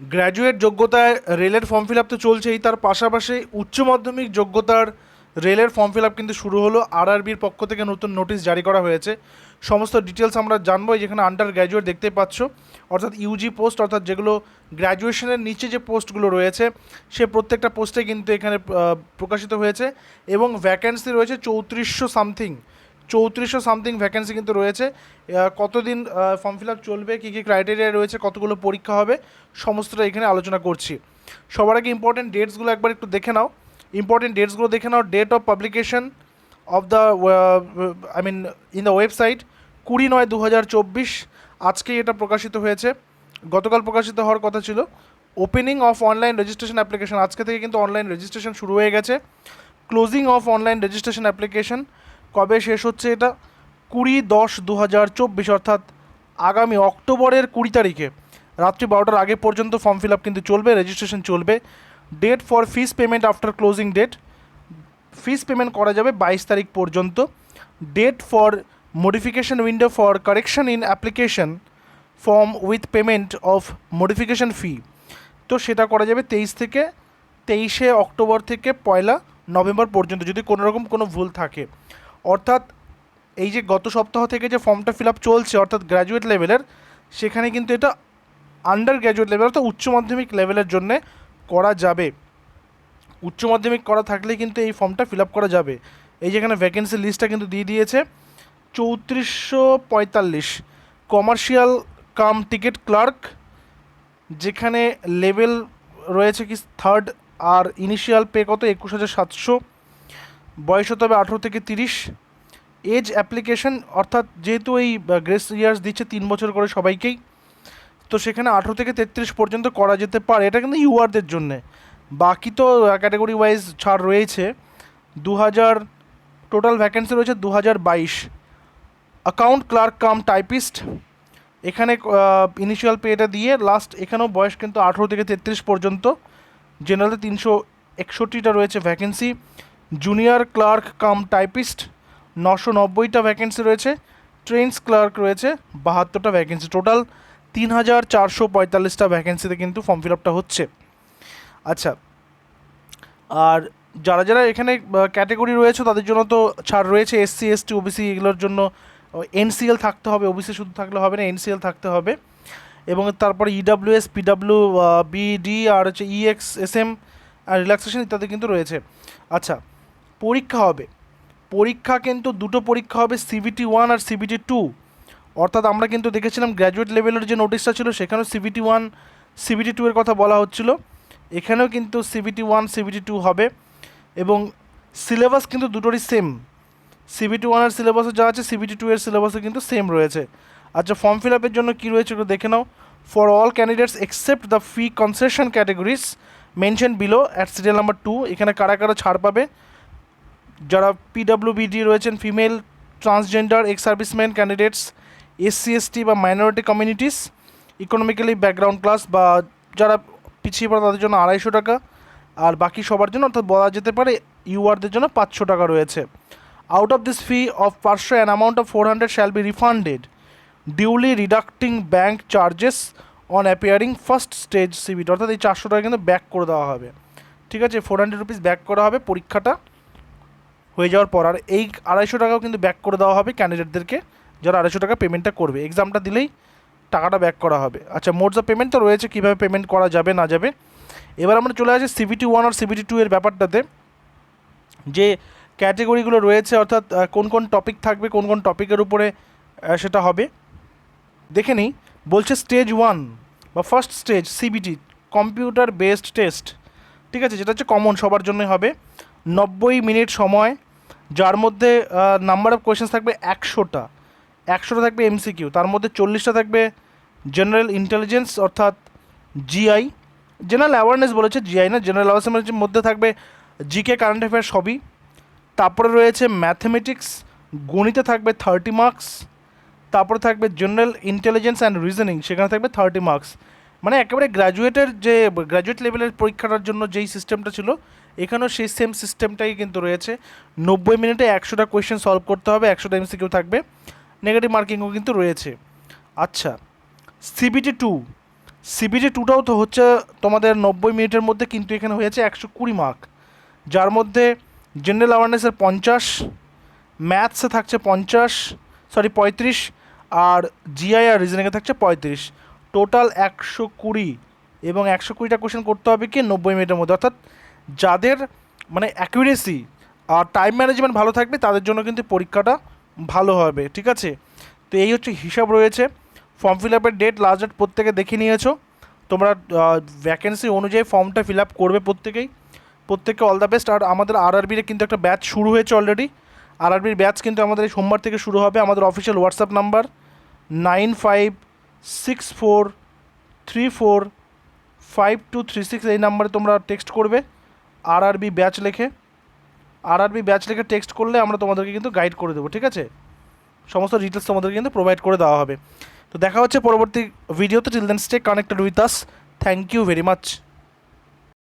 Graduate যোগ্যতায় রেলের form fill up তো চলছেই, তার পাশাপাশি উচ্চ মাধ্যমিক যোগ্যতার রেলের ফর্ম ফিল আপ কিন্তু শুরু হলো আরআরবির পক্ষ থেকে নতুন নোটিশ জারি করা হয়েছে। সমস্ত ডিটেলস আমরা জানব, যেখানে আন্ডার গ্র্যাজুয়েট দেখতে পাচ্ছ। অর্থাৎ ইউজি পোস্ট, অর্থাৎ যেগুলো গ্র্যাজুয়েশনের নিচে যে পোস্টগুলো রয়েছে, সে প্রত্যেকটা পোস্টে কিন্তু এখানে প্রকাশিত হয়েছে এবং ভ্যাকেন্সি রয়েছে চৌত্রিশশো সামথিং চৌত্রিশশো সামথিং ভ্যাকেন্সি কিন্তু রয়েছে। কতদিন ফর্ম ফিল আপ চলবে, কী কী ক্রাইটেরিয়া রয়েছে, কতগুলো পরীক্ষা হবে, সমস্তটা এখানে আলোচনা করছি। সবার আগে ইম্পর্টেন্ট ডেটসগুলো একবার একটু দেখে নাও। ইম্পর্টেন্ট ডেটসগুলো দেখে নাও। Date of publication of the I mean in the website কুড়ি নয় দু হাজার চব্বিশ। আজকেই এটা প্রকাশিত হয়েছে। গতকাল প্রকাশিত হওয়ার কথা ছিল। Opening of online registration application আজকে থেকে কিন্তু অনলাইন রেজিস্ট্রেশন শুরু হয়ে গেছে। Closing of online registration application কবে শেষ হচ্ছে এটা? কুড়ি দশ দু হাজার চব্বিশ, অর্থাৎ আগামী অক্টোবরের কুড়ি তারিখে। রাত্রি বারোটার আগে পর্যন্ত ফর্ম ফিল আপ কিন্তু চলবে রেজিস্ট্রেশন চলবে। Date for fees payment after closing date fees payment করা যাবে বাইশ তারিখ পর্যন্ত। Date for modification window for correction in application form with payment of modification fee তো সেটা করা যাবে তেইশ থেকে তেইশে অক্টোবর থেকে পয়লা নভেম্বর পর্যন্ত, যদি কোনো রকম কোনো ভুল থাকে। অর্থাৎ এই যে গত সপ্তাহ থেকে যে ফর্মটা ফিল আপ চলছে, অর্থাৎ গ্র্যাজুয়েট লেভেলের সেখানে কিন্তু এটা আন্ডার গ্র্যাজুয়েট লেভেল অর্থাৎ উচ্চ মাধ্যমিক লেভেলের জন্যে করা যাবে। উচ্চ মাধ্যমিক করা থাকলে কিন্তু এই ফর্মটা ফিল আপ করা যাবে। এই যেখানে ভ্যাকেন্সি লিস্টটা কিন্তু দিয়ে দিয়েছে, চৌত্রিশশো পঁয়তাল্লিশ। কমার্শিয়াল কাম টিকিট ক্লার্ক যেখানে লেভেল রয়েছে কি থার্ড আর ইনিশিয়াল পে কত? একুশ হাজার সাতশো। বয়স হতে হবে আঠেরো থেকে তিরিশ। এজ অ্যাপ্লিকেশন অর্থাৎ যেহেতু এই গ্রেস ইয়ার্স দিচ্ছে তিন বছর করে সবাইকেই, তো সেখানে আঠেরো থেকে তেত্রিশ পর্যন্ত করা যেতে পারে। এটা কিন্তু ইউআরদের জন্যে। বাকি তো ক্যাটাগরি ওয়াইজ ছাড় রয়েছে। দু হাজার টোটাল ভ্যাকেন্সি রয়েছে দু হাজার বাইশ। অ্যাকাউন্ট ক্লার্ক কাম টাইপিস্ট এখানে ইনিশিয়াল পেটা দিয়ে লাস্ট এখানেও বয়স কিন্তু আঠেরো থেকে তেত্রিশ পর্যন্ত। জেনারেলে তিনশো একষট্টিটা রয়েছে vacancy junior clerk cum typist, নশো নব্বইটা ভ্যাকেন্সি রয়েছে। ট্রেন্স ক্লার্ক রয়েছে, বাহাত্তরটা ভ্যাকেন্সি টোটাল তিন হাজার চারশো পঁয়তাল্লিশটা ভ্যাকেন্সিতে কিন্তু ফর্ম ফিল আপটা হচ্ছে। আচ্ছা আর যারা যারা এখানে ক্যাটাগরি রয়েছে, তাদের জন্য তো ছাড় রয়েছে এসসি এসটি ওবিসি এগুলোর জন্য এনসিএল থাকতে হবে ওবিসি শুধু থাকলে হবে না এনসিএল থাকতে হবে। এবং তারপরে ইডাব্লিউএস পিডাব্লিউ বিডি আর হচ্ছে ইএক্স এস এম আর রিল্যাক্সেশন ইত্যাদি কিন্তু রয়েছে। আচ্ছা পরীক্ষা হবে। পরীক্ষা কিন্তু দুটো পরীক্ষা হবে সিবিটি ওয়ান আর সিবিটি টু অর্থাৎ আমরা কিন্তু দেখেছিলাম গ্র্যাজুয়েট লেভেলের যে নোটিশটা ছিল, সেখানেও সিবিটি ওয়ান সিবিটি টু এর কথা বলা হচ্ছিল। এখানেও কিন্তু সিবিটি ওয়ান সিবিটি টু হবে এবং সিলেবাস কিন্তু দুটোরই সেম সিবিটি ওয়ানের সিলেবাসে যা আছে সিবিটি টু এর সিলেবাসে কিন্তু সেম রয়েছে। আচ্ছা ফর্ম ফিল আপের জন্য কী রয়েছে একটু দেখে নাও। For all candidates except the fee concession categories mention below at serial number two এখানে কারা কারা ছাড় পাবে যারা পিডাব্লিউবিডি রয়েছেন female transgender ex serviceman candidates SC ST বা minority communities economically background class বা যারা পিছিয়ে পড়ে তাদের জন্য আড়াইশো টাকা, আর বাকি সবার জন্য, অর্থাৎ বলা যেতে পারে, ইউআরদের জন্য পাঁচশো টাকা রয়েছে। Out of this fee of পাঁচশো an amount of four hundred shall be refunded duly deducting bank charges on appearing first stage CBT অর্থাৎ এই চারশো টাকা কিন্তু ব্যাক করে দেওয়া হবে। ঠিক আছে ফোর হান্ড্রেড রুপিস ব্যাক করা হবে পরীক্ষাটা। হয়ে যাওয়ার পর আর এই আড়াইশো টাকাও কিন্তু ব্যাক করে দেওয়া হবে ক্যান্ডিডেটদেরকে যারা আড়াইশো টাকা পেমেন্টটা করবে। এক্সামটা দিলেই টাকাটা ব্যাক করা হবে। আচ্ছা মোট অফ পেমেন্ট তো রয়েছে, কীভাবে পেমেন্ট করা যাবে, না যাবে? এবার আমরা চলে আসি সিবিটি ওয়ান আর সিবিটি টু এর ব্যাপারটাতে। যে ক্যাটেগরিগুলো রয়েছে, অর্থাৎ কোন কোন টপিক থাকবে, কোন কোন টপিকের উপরে সেটা হবে। দেখে নিই, বলছে স্টেজ ওয়ান বা first stage CBT computer based test ঠিক আছে, যেটা হচ্ছে কমন সবার জন্যই হবে। নব্বই মিনিট সময় যার মধ্যে নাম্বার অফ কোয়েশ্চেন্স থাকবে একশোটা। একশোটা থাকবে এমসিকিউ তার মধ্যে চল্লিশটা থাকবে জেনারেল ইন্টেলিজেন্স অর্থাৎ জিআই জেনারেল অ্যাওয়ারনেস বলেছে জিআই না জেনারেল অ্যাওয়ারনেসের মধ্যে থাকবে জিকে কারেন্ট অ্যাফেয়ার সবই। তারপরে রয়েছে ম্যাথমেটিক্স গণিতে থাকবে থার্টি মার্কস তারপরে থাকবে জেনারেল ইন্টেলিজেন্স অ্যান্ড রিজনিং সেখানে থাকবে থার্টি মার্কস মানে একেবারে গ্র্যাজুয়েটের যে গ্র্যাজুয়েট লেভেলের পরীক্ষাটার জন্য যেই সিস্টেমটা ছিল এখানেও সেই সেম সিস্টেমটাই কিন্তু রয়েছে। নব্বই মিনিটে একশোটা কোয়েশ্চেন সলভ করতে হবে, একশোটা এমসিকিউ থাকবে। নেগেটিভ মার্কিংও কিন্তু রয়েছে। আচ্ছা সিবিটি টু সিবিজি টুটাও তো হচ্ছে তোমাদের নব্বই মিনিটের মধ্যে কিন্তু এখানে হয়েছে একশো কুড়ি মার্ক যার মধ্যে জেনারেল অ্যাওয়ারনেসের পঞ্চাশ ম্যাথসে থাকছে পঞ্চাশ সরি পঁয়ত্রিশ, আর জিআই আর রিজনিংয়ে থাকছে পঁয়ত্রিশ। টোটাল একশো কুড়ি এবং একশো কুড়িটা কোশ্চেন করতে হবে কি নব্বই মিনিটের মধ্যে। অর্থাৎ যাদের মানে অ্যাকুরেসি আর টাইম ম্যানেজমেন্ট ভালো থাকবে, তাদের জন্য কিন্তু পরীক্ষাটা ভালো হবে, ঠিক আছে? তো এই হচ্ছে হিসাব রয়েছে। ফর্ম ফিল আপের ডেট লাস্ট ডেট প্রত্যেকে দেখে নিয়েছো। তোমরা ভ্যাকেন্সি অনুযায়ী ফর্মটা ফিল আপ করবে প্রত্যেকেই। প্রত্যেককে অল দ্য বেস্ট আর আমাদের আর আরআরবির কিন্তু একটা ব্যাচ শুরু হয়েছে অলরেডি আরআরবির ব্যাচ কিন্তু আমাদের এই সোমবার থেকে শুরু হবে। আমাদের official WhatsApp number nine five six four three four five two three six এই নাম্বারে তোমরা টেক্সট করবে। আরআরবি ব্যাচ লেখে আরআরবি ব্যাচ লেখে টেক্সট করলে আমরা তোমাদেরকে কিন্তু গাইড করে দেবো, ঠিক আছে? সমস্ত ডিটেলস তোমাদেরকে কিন্তু প্রোভাইড করে দেওয়া হবে। তো দেখা হচ্ছে পরবর্তী ভিডিওতে till then stay connected with us thank you very much